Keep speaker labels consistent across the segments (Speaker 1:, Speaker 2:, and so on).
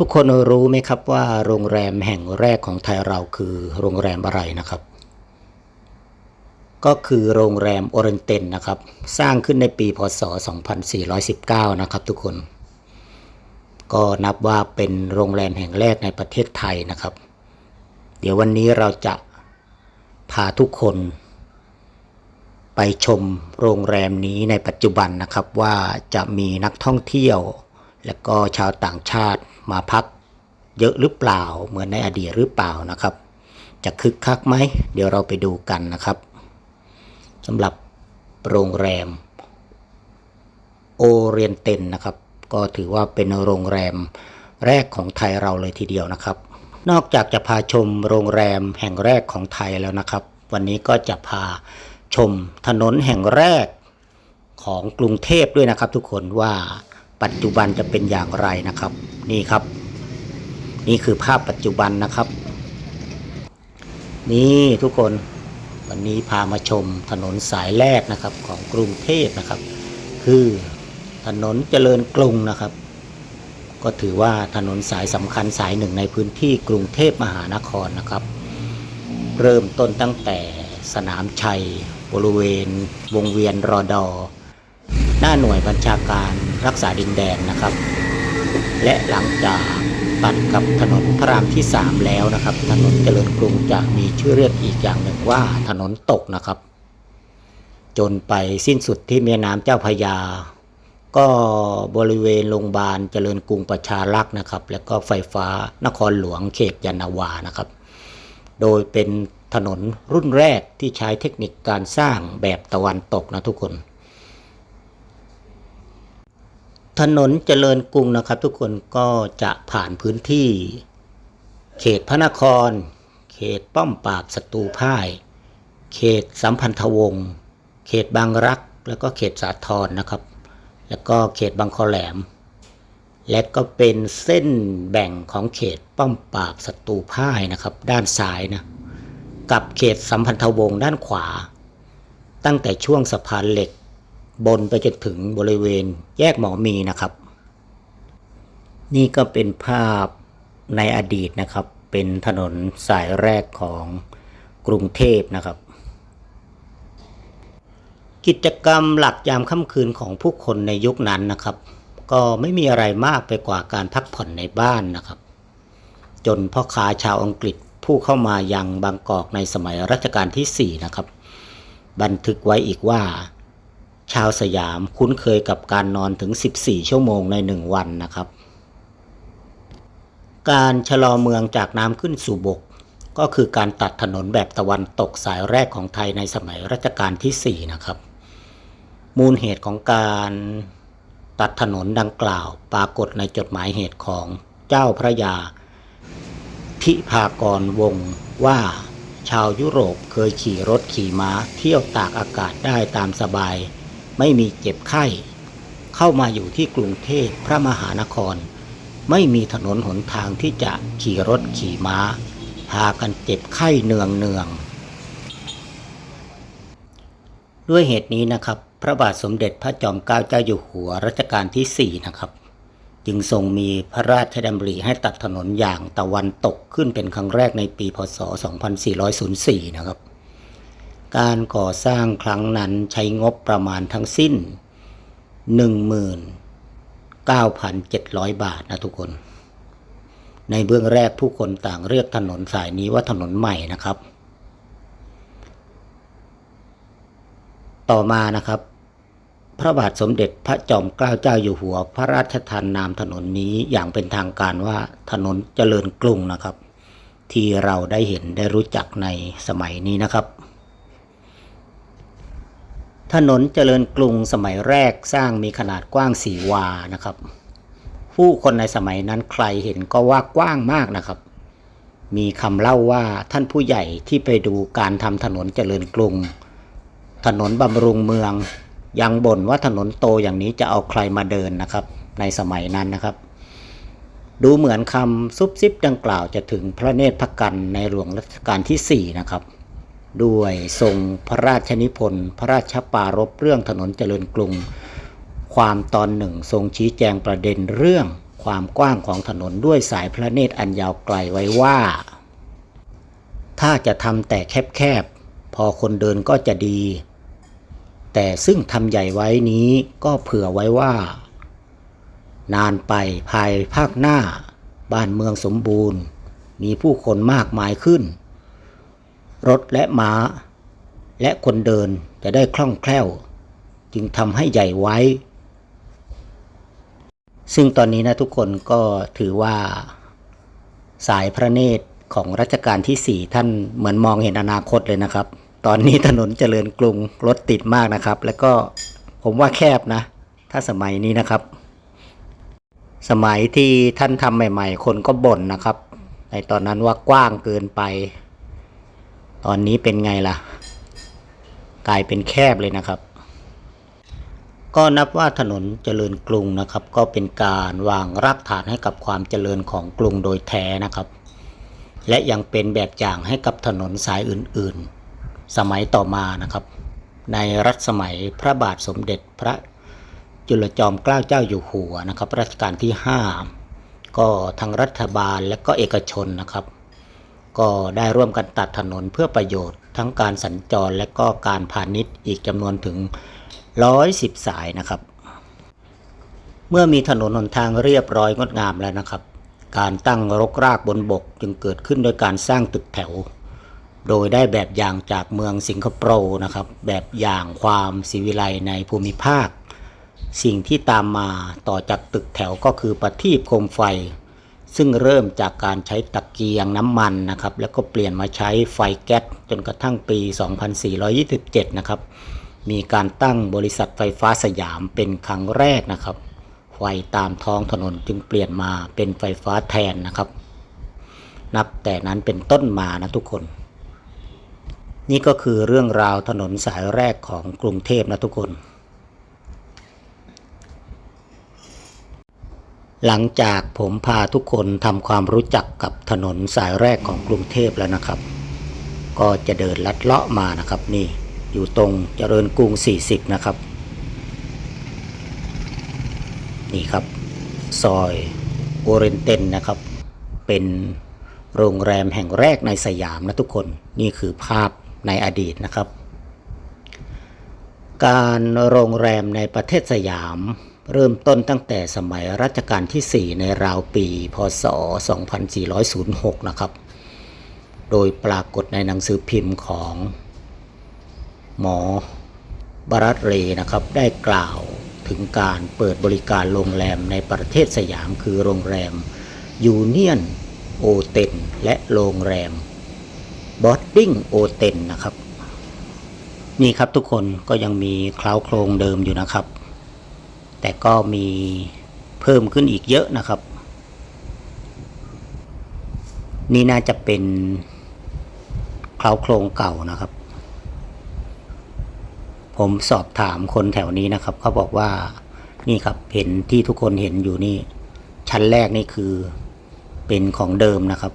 Speaker 1: ทุกคนรู้ไหมครับว่าโรงแรมแห่งแรกของไทยเราคือโรงแรมอะไรนะครับ ก็คือโรงแรมโอเรนเตนนะครับ สร้างขึ้นในปีพศ 2419 นะครับทุกคน ก็นับว่าเป็นโรงแรมแห่งแรกในประเทศไทยนะครับ เดี๋ยววันนี้เราจะพาทุกคนไปชมโรงแรมนี้ในปัจจุบันนะครับว่าจะมีนักท่องเที่ยว และก็ชาวต่างชาติ มาพักเยอะหรือเปล่า เหมือนในอดีตหรือเปล่านะครับ จะคึกคักไหม เดี๋ยวเราไปดูกันนะครับสำหรับโรงแรมโอเรียนเต็นนะครับ ก็ถือว่าเป็นโรงแรมแรกของไทยเราเลยทีเดียวนะครับ นอกจากจะพาชมโรงแรมแห่งแรกของไทยแล้วนะครับ วันนี้ก็จะพาชมถนนแห่งแรกของกรุงเทพด้วยนะครับ ทุกคนว่าปัจจุบันจะเป็นอย่างไรนะครับ นี่ครับ นี่คือภาพปัจจุบันนะครับ นี่ทุกคนวันนี้พามาชมถนนสายแรกนะครับของกรุงเทพนะครับ คือถนนเจริญกรุงนะครับ ก็ถือว่าถนนสายสำคัญสายหนึ่งในพื้นที่กรุงเทพมหานครนะครับ เริ่มต้นตั้งแต่สนามชัย บริเวณ วงเวียนรอดอ หน้าหน่วยบัญชาการรักษาดินแดนนะครับ และหลังจากตัดกับถนนพระรามที่ 3 แล้วนะครับ ถนนเจริญกรุงจะมีชื่อเรียกอีกอย่างหนึ่งว่าถนนตกนะครับ จนไปสิ้นสุดที่แม่น้ำเจ้าพระยา ก็บริเวณโรงพยาบาลเจริญกรุงประชารักษ์นะครับ แล้วก็ไฟฟ้านครหลวงเขตยานาวานะครับ โดยเป็นถนนรุ่นแรกที่ใช้เทคนิคการสร้างแบบตะวันตกนะทุกคน ถนนเจริญกรุงนะครับ ทุกคนก็จะผ่านพื้นที่ เขตพระนคร เขตป้อมปราบศัตรูพ่าย เขตสัมพันธวงศ์เขตบางรัก แล้วก็เขตสาทรนะครับ แล้วก็เขตบางคอแหลม และก็เป็นเส้นแบ่งของเขตป้อมปราบศัตรูพ่ายนะครับ ด้านซ้ายนะกับเขตสัมพันธวงศ์ด้านขวา ตั้งแต่ช่วงสะพานเหล็ก บนไปจนถึงบริเวณแยกหมอมีนะครับ นี่ก็เป็นภาพในอดีตนะครับ เป็นถนนสายแรกของกรุงเทพนะครับ กิจกรรมหลักยามค่ำคืนของผู้คนในยุคนั้นนะครับ ก็ไม่มีอะไรมากไปกว่าการพักผ่อนในบ้านนะครับ จนพ่อค้าชาวอังกฤษผู้เข้ามายังบางกอกในสมัยรัชกาลที่ 4 นะครับ บันทึกไว้อีกว่า ชาวสยามคุ้นเคยกับการนอนถึง 14 ชั่วโมงใน 1 วันนะครับ การชะลอเมืองจากน้ำขึ้นสู่บก ก็คือการตัดถนนแบบตะวันตกสายแรกของไทยในสมัยรัชกาลที่ 4 นะครับ มูลเหตุของการตัดถนนดังกล่าวปรากฏในจดหมายเหตุของเจ้าพระยา ทิพากรวงศ์ว่าชาวยุโรปเคยขี่รถขี่ม้าเที่ยวตากอากาศได้ตามสบาย ไม่มีเจ็บไข้ เข้ามาอยู่ที่กรุงเทพพระมหานคร ไม่มีถนนหนทางที่จะขี่รถขี่ม้า พากันเจ็บไข้เนืองเนืองด้วยเหตุนี้นะครับ พระบาทสมเด็จพระจอมเกล้าเจ้าอยู่หัวรัชกาลที่ 4 นะครับ จึงทรงมีพระราชดำริให้ตัดถนนอย่างตะวันตกขึ้นเป็นครั้งแรกในปีพศ 2404 นะครับ การก่อสร้างครั้งนั้นใช้งบประมาณทั้งสิ้น 19,700 บาทนะทุกคน ในเบื้องแรกผู้คนต่างเรียกถนนสายนี้ว่าถนนใหม่นะครับ ต่อมานะครับ พระบาทสมเด็จพระจอมเกล้าเจ้าอยู่หัว พระราชทานนามถนนนี้อย่างเป็นทางการว่าถนนเจริญกรุงนะครับ ที่เราได้เห็นได้รู้จักในสมัยนี้นะครับ ถนนเจริญกรุงสมัยแรกสร้างมีขนาดกว้างสี่วานะครับ ผู้คนในสมัยนั้นใครเห็นก็ว่ากว้างมากนะครับ มีคำเล่าว่าท่านผู้ใหญ่ที่ไปดูการทำถนนเจริญกรุง ถนนบำรุงเมือง ยังบ่นว่าถนนโตอย่างนี้จะเอาใครมาเดินนะครับ ในสมัยนั้นนะครับ ดูเหมือนคำซุบซิบดังกล่าวจะถึงพระเนตรพระกันในหลวงรัชกาลที่4นะครับ ด้วยทรงพระราชนิพนธ์พระราชปารภเรื่องถนนเจริญกรุง ความตอนหนึ่งทรงชี้แจงประเด็นเรื่องความกว้างของถนนด้วยสายพระเนตรอันยาวไกลไว้ว่า ถ้าจะทำแต่แคบๆ พอคนเดินก็จะดี แต่ซึ่งทำใหญ่ไว้นี้ก็เผื่อไว้ว่า นานไปภายภาคหน้า บ้านเมืองสมบูรณ์ มีผู้คนมากมายขึ้น รถและม้า และคนเดินจะได้คล่องแคล่ว จึงทำให้ใหญ่ไว้ ซึ่งตอนนี้นะทุกคนก็ถือว่า สายพระเนตรของรัชกาลที่4ท่านเหมือนมองเห็นอนาคตเลยนะครับ ตอนนี้ถนนเจริญกรุงรถติดมากนะครับ แล้วก็ผมว่าแคบนะ ถ้าสมัยนี้นะครับ สมัยที่ท่านทำใหม่ ๆ คนก็บ่นนะครับ ในตอนนั้นว่ากว้างเกินไป ตอนนี้เป็นไงล่ะ กลายเป็นแคบเลยนะครับ ก็นับว่าถนนเจริญกรุงนะครับ ก็เป็นการวางรากฐานให้กับความเจริญของกรุงโดยแท้นะครับ และยังเป็นแบบอย่างให้กับถนนสายอื่นๆ สมัยต่อมานะครับ ในรัชสมัยพระบาทสมเด็จพระจุลจอมเกล้าเจ้าอยู่หัวนะครับรัชกาลที่ 5 ก็ทางรัฐบาลและก็เอกชนนะครับ ก็ได้ร่วมกันตัดถนนเพื่อประโยชน์ทั้งการสัญจรและก็การพาณิชย์อีกจำนวนถึง 110 สายนะครับ เมื่อมีถนนหนทางเรียบร้อยงดงามแล้วนะครับ การตั้งรกรากบนบกจึงเกิดขึ้นโดยการสร้างตึกแถว โดยได้แบบอย่างจากเมืองสิงคโปร์นะครับ แบบอย่างความศิวิไลในภูมิภาค สิ่งที่ตามมาต่อจากตึกแถวก็คือประทีปโคมไฟ ซึ่งเริ่มจากการใช้ตะเกียงน้ำมันนะครับ แล้วก็เปลี่ยนมาใช้ไฟแก๊สจนกระทั่งปี 2427 นะครับ มีการตั้งบริษัทไฟฟ้าสยามเป็นครั้งแรกนะครับ ไฟตามท้องถนนจึงเปลี่ยนมาเป็นไฟฟ้าแทนนะครับ นับแต่นั้นเป็นต้นมานะทุกคน นี่ก็คือเรื่องราวถนนสายแรกของกรุงเทพนะทุกคน หลังจากผมพาทุกคนทำความรู้จักกับถนนสายแรกของกรุงเทพแล้วนะครับ ก็จะเดินลัดเลาะมานะครับ นี่อยู่ตรงเจริญกรุง 40 นะครับ นี่ครับ ซอยโอเรนเตนนะครับ เป็นโรงแรมแห่งแรกในสยามนะทุกคนนี่คือภาพในอดีตนะครับ การโรงแรมในประเทศสยาม เริ่มต้นตั้งแต่สมัยรัชกาลที่ 4 ในราวปี พศ 2406 นะครับ โดยปรากฏในหนังสือพิมพ์ของหมอบรัตเรนะครับ ได้กล่าวถึงการเปิดบริการโรงแรมในประเทศสยามคือโรงแรมยูเนียนโอเทนและโรงแรมบอดดิ้งโอเทนนะครับ นี่ครับทุกคนก็ยังมีเคล้าโครงเดิมอยู่นะครับ แต่ก็มีเพิ่มขึ้นอีกเยอะนะครับ นี่น่าจะเป็นเคล้าโครงเก่านะครับ ผมสอบถามคนแถวนี้นะครับเขาบอกว่านี่ครับเห็นที่ทุกคนเห็นอยู่นี่ ชั้นแรกนี่คือเป็นของเดิมนะครับ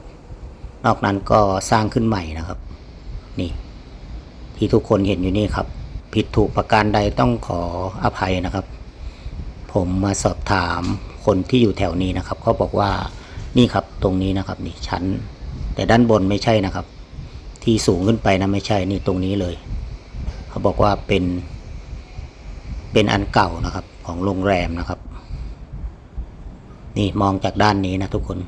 Speaker 1: นอกนั้นก็สร้างขึ้นใหม่นะครับ นี่ ที่ทุกคนเห็นอยู่นี่ครับ ผิดถูกประการใดต้องขออภัยนะครับ ผมมาสอบถามคนที่อยู่แถวนี้นะครับเขาบอกว่านี่ครับตรงนี้นะครับนี่ชั้น แต่ด้านบนไม่ใช่นะครับ ที่สูงขึ้นไปนะไม่ใช่นี่ตรงนี้เลย เขาบอกว่าเป็นเป็นอันเก่านะครับของโรงแรมนะครับ นี่มองจากด้านนี้นะทุกคน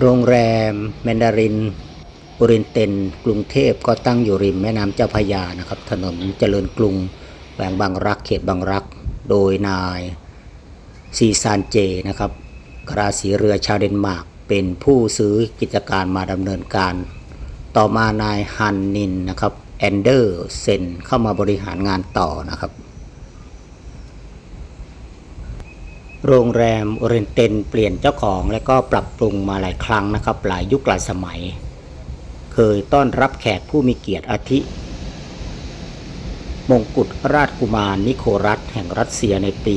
Speaker 1: โรงแรมแมนดาริน โอเรนเตนกรุงเทพก็ตั้งอยู่ริมแม่น้ำเจ้าพยานะครับ ถนนเจริญกรุงแขวงบางรักเขตบางรัก โดยนายซีซานเจนะครับกราสีเรือชาวเดนมาร์กเป็นผู้ซื้อกิจการมาดำเนินการ ต่อมานายฮันนินนะครับแอนเดอร์เซนเข้ามาบริหารงานต่อนะครับโรงแรมโอเรนเตนเปลี่ยนเจ้าของและก็ปรับปรุงมาหลายครั้งนะครับ หลายยุคหลายสมัย เคยต้อนรับแขกผู้มีเกียรติอาทิ มงกุฎราชกุมารนิโครัสแห่งรัสเซียในปี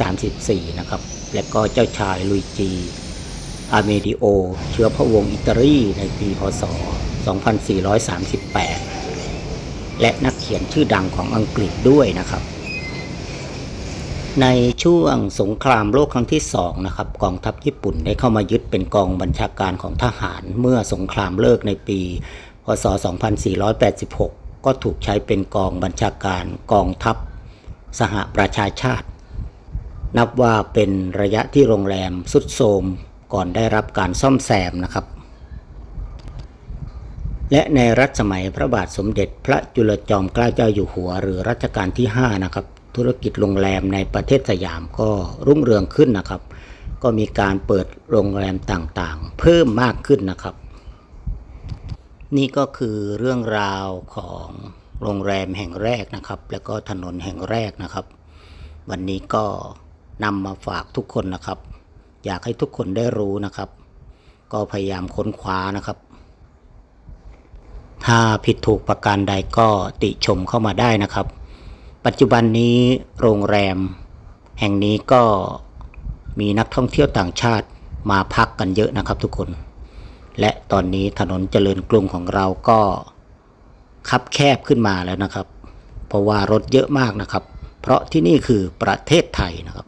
Speaker 1: 2434 นะครับ และก็เจ้าชายลุยจีอาเมดิโอ เชื้อพระวงศ์อิตาลีในปีพศ 2438 และนักเขียนชื่อดังของอังกฤษด้วยนะครับ ในช่วงสงครามโลกครั้งที่สองนะครับกองทัพญี่ปุ่นได้เข้ามายึดเป็นกองบัญชาการของทหารเมื่อสงครามเลิกในปี พศ 2486 ก็ถูกใช้เป็นกองบัญชาการกองทัพสหประชาชาติ นับว่าเป็นระยะที่โรงแรมสุดโทรมก่อนได้รับการซ่อมแซมนะครับ และในรัชสมัยพระบาทสมเด็จพระจุลจอมเกล้าเจ้าอยู่หัว หรือรัชกาลที่ 5 นะครับ ธุรกิจโรงแรมในประเทศสยามก็รุ่งเรืองขึ้นนะครับ ก็มีการเปิดโรงแรมต่างๆ เพิ่มมากขึ้นนะครับ นี่ก็คือเรื่องราวของโรงแรมแห่งแรกนะครับ แล้วก็ถนนแห่งแรกนะครับ วันนี้ก็นำมาฝากทุกคนนะครับ อยากให้ทุกคนได้รู้นะครับ ก็พยายามค้นคว้านะครับ ถ้าผิดถูกประการใดก็ติชมเข้ามาได้นะครับ ปัจจุบันนี้โรงแรม แห่งนี้ก็มีนักท่องเที่ยวต่างชาติมาพักกันเยอะนะครับทุกคน และตอนนี้ถนนเจริญกรุงของเราก็คับแคบขึ้นมาแล้วนะครับ เพราะว่ารถเยอะมากนะครับ เพราะที่นี่คือประเทศไทยนะครับ